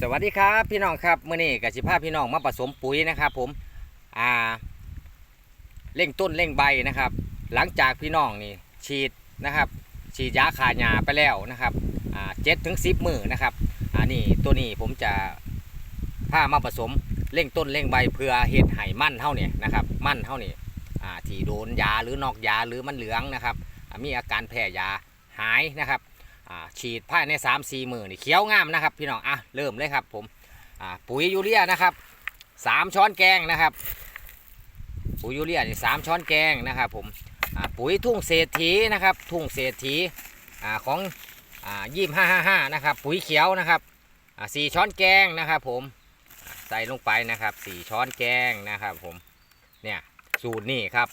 สวัสดีครับพี่น้องครับเมื่อนี้กับสิภาพี่น้องมาผสมปุ๋ยนะครับ ผมอ่าเร่งต้นเร่งใบนะครับ หลังจากพี่น้องนี่ฉีดนะครับ ฉีดยาขาหญ้าไปแล้วนะครับอ่าเจ็ดถึงสิบมือนะครับอ่านี่ตัวนี้ผมจะพามาผสมเร่งต้นเร่งใบเพื่อเห็ดไห่มั่นเท่าเนี่ยนะครับ มั่นเท่านี่อ่าที่โดนยาหรือนอกยาหรือมันเหลืองนะครับ มีอาการแพ้ยาหายนะครับ อ่าฉีดภายใน3 4มือนี่เขียวงามนะครับ พี่น้องอะเริ่มเลยครับผมอ่าปุ๋ยยูเรียนะครับ3ช้อนแกงนะครับ ปุ๋ยยูเรียนี่สามช้อนแกงนะครับผมอ่าปุ๋ยทุ่งเศรษฐีนะครับ ทุ่งเศรษฐีอ่าของอ่ายี่ห้าห้าห้านะครับ ปุ๋ยเขียวนะครับอ่าสี่ช้อนแกงนะครับผมใส่ลงไปนะครับสี่ช้อนแกงนะครับผมเนี่ยสูตรนี่ครับ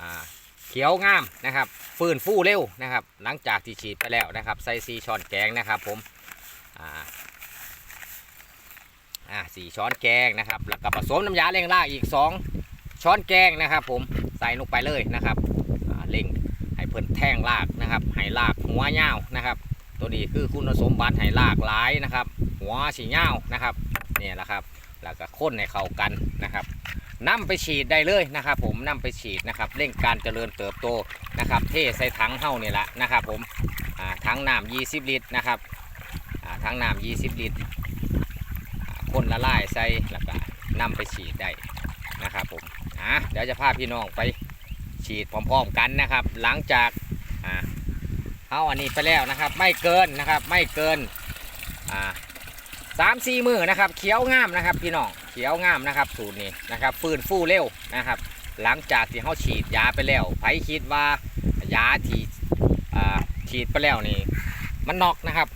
อ่า เขียวงามนะครับฟื้นฟูเร็วนะครับ หลังจากที่ฉีดไปแล้วนะครับใส่ซีช้อนแกงนะครับผมอ่าอ่าสี่ช้อนแกงนะครับแล้วก็ผสมน้ำยาเร่งรากอีก 2 ช้อนแกงนะครับ ผมใส่ลงไปเลยนะครับเร่งให้เพิ่นแท่งรากนะครับให้รากหัวเงานะครับ ตัวนี้คือคุณสมบัติให้รากหลายนะครับ หัวสีเงานะครับเนี่ยแหละครับแล้วก็ข้นให้เข้ากันนะครับ นำไปฉีดได้เลยนะครับ ผมนำไปฉีดนะครับเร่งการเจริญเติบโตนะครับ เทใส่ถังเท่านี่แหละนะครับ ผมถังน้ำ20 ลิตรนะครับถังน้ำ20 ลิตรคนละลายใส่แล้วก็นำไปฉีดได้นะครับผมอะเดี๋ยวจะพาพี่น้องไปฉีดพร้อมๆกันนะครับ หลังจากอ่าเอาอันนี้ไปแล้วนะครับ ไม่เกินนะครับไม่เกินอ่าสามสี่มือนะครับ เขียวงามนะครับพี่น้อง ขียวงามนะครับสูตรนี้นะครับฟื้นฟูเร็วนะครับ หลังจากที่เขาฉีดยาไปแล้วไผคิดว่ายาที่ฉีดไปแล้วนี่มันนอกนะครับ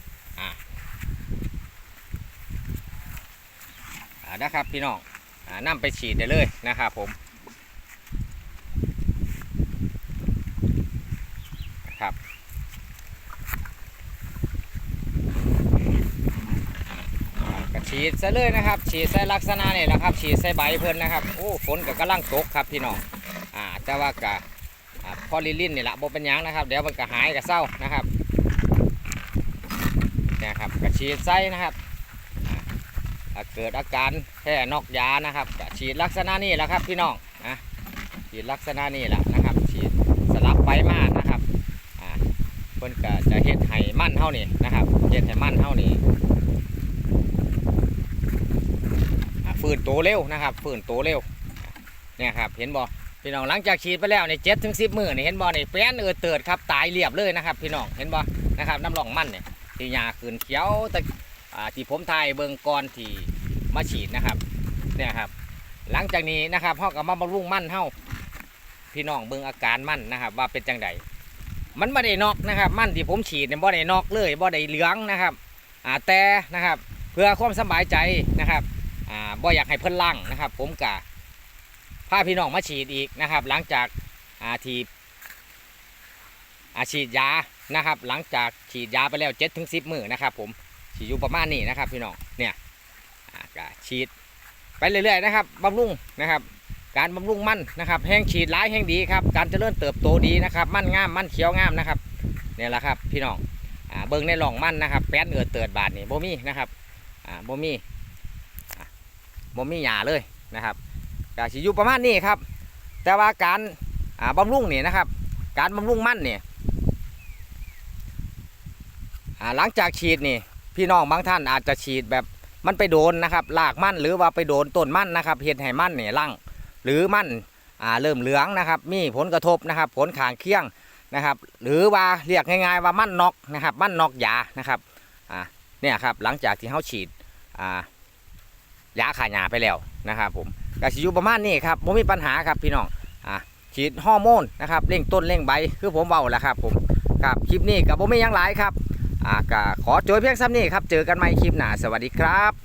นะครับพี่น้องอ่านำไปฉีดได้เลยนะครับผมนะครับ ก็ ฉีดซะเลยนะครับ ฉีดใส่ลักษณะนี่แหละครับ ฉีดใส่ใบเพิ่นนะครับโอ้ฝนก็กำลังตกครับพี่น้องอ่าแต่ว่ากะพอลิลินนี่แหละบ่เป็นยังนะครับ เดี๋ยวมันก็หายก็เศร้านะครับเนี่ยครับก็ฉีดใส่นะครับเกิดอาการแพ้นอกยานะครับก็ฉีดลักษณะนี่แหละครับพี่น้องนะฉีดลักษณะนี่แหละนะครับ ฉีดสลับไปมานะครับอ่าเพิ่นก็จะเฮ็ดให้มั่นเท่านี่นะครับเฮ็ดให้มั่นเท่านี่ อ่าฟื้นตัวเร็วนะครับฟื้นตัวเร็วเนี่ยครับเห็นบ่พี่น้องหลังจากฉีดไปแล้วในเจ็ดถึงสิบมือนี่เห็นบ่นี่แป้นเออเติดครับตายเรียบเลยนะครับ พี่น้องเห็นบ่นะครับน้ำหลองมันเนี่ยที่หญ้าขึ้นเขียวแต่ที่ผมถ่ายเบิงก่อนที่มาฉีดนะครับเนี่ยครับ หลังจากนี้นะครับเฮาก็มาบำรุงมั่นเฮาพี่น้องเบิงอาการมั่นนะครับ ว่าเป็นจังไดมันไม่ได้นอกนะครับ มั่นที่ผมฉีดเนี่ยบ่ได้นอกเลยบ่ได้เหลืองนะครับอ่าแต่นะครับ เพื่อความสบายใจนะครับ อ่าบ่อยากให้เพิ่นล่างนะครับ ผมกะพาพี่น้องมาฉีดอีกนะครับ หลังจากอาทีอาฉีดยานะครับ หลังจากฉีดยาไปแล้ว7ถึง10มื้อนะครับ ผมฉีดอยู่ประมาณนี้นะครับ พี่น้องเนี่ยกะฉีดไปเรื่อยๆนะครับบำรุงนะครับ การบำรุงมันนะครับ แห้งฉีดหลายแห้งดีครับการเจริญเติบโตดีนะครับ มันงามมันเขียวงามนะครับเนี่ยแหละครับ พี่น้องอเบิ่งในหลองมันนะครับ แป้นเอือเติดบาดนี่โบมี่นะครับอ่าบ่มี บ่มีหยาเลยนะครับก็สิอยู่ประมาณนี้ครับ แต่ว่าการบำรุงนี่นะครับ การบำรุงมันนี่หลังจากฉีดนี่พี่น้องบางท่านอาจจะฉีดแบบมันไปโดนนะครับรากมันหรือว่าไปโดนต้นมันนะครับเห็ดให้มันเนี่ยร่างหรือมันอ่าเริ่มเหลืองนะครับ มีผลกระทบนะครับ ผลข้างเคียงนะครับ หรือว่าเรียกง่ายๆว่ามันนอกนะครับ มันนอกยานะครับเนี่ยครับหลังจากที่เขาฉีดอ่า ยาขาหยาไปแล้วนะครับผมกสิอยู่ประมาณนี้ครับผมมีปัญหาครับพี่น้องอะฉีดฮอร์โมนนะครับเร่งต้นเร่งใบคือผมเบาแล้วครับผมครับคลิปนี้กับผมไม่ยังหลายครับอะก็ขอจบเพียงซ้ำนี้ครับเจอกันใหม่คลิปหน้าสวัสดีครับ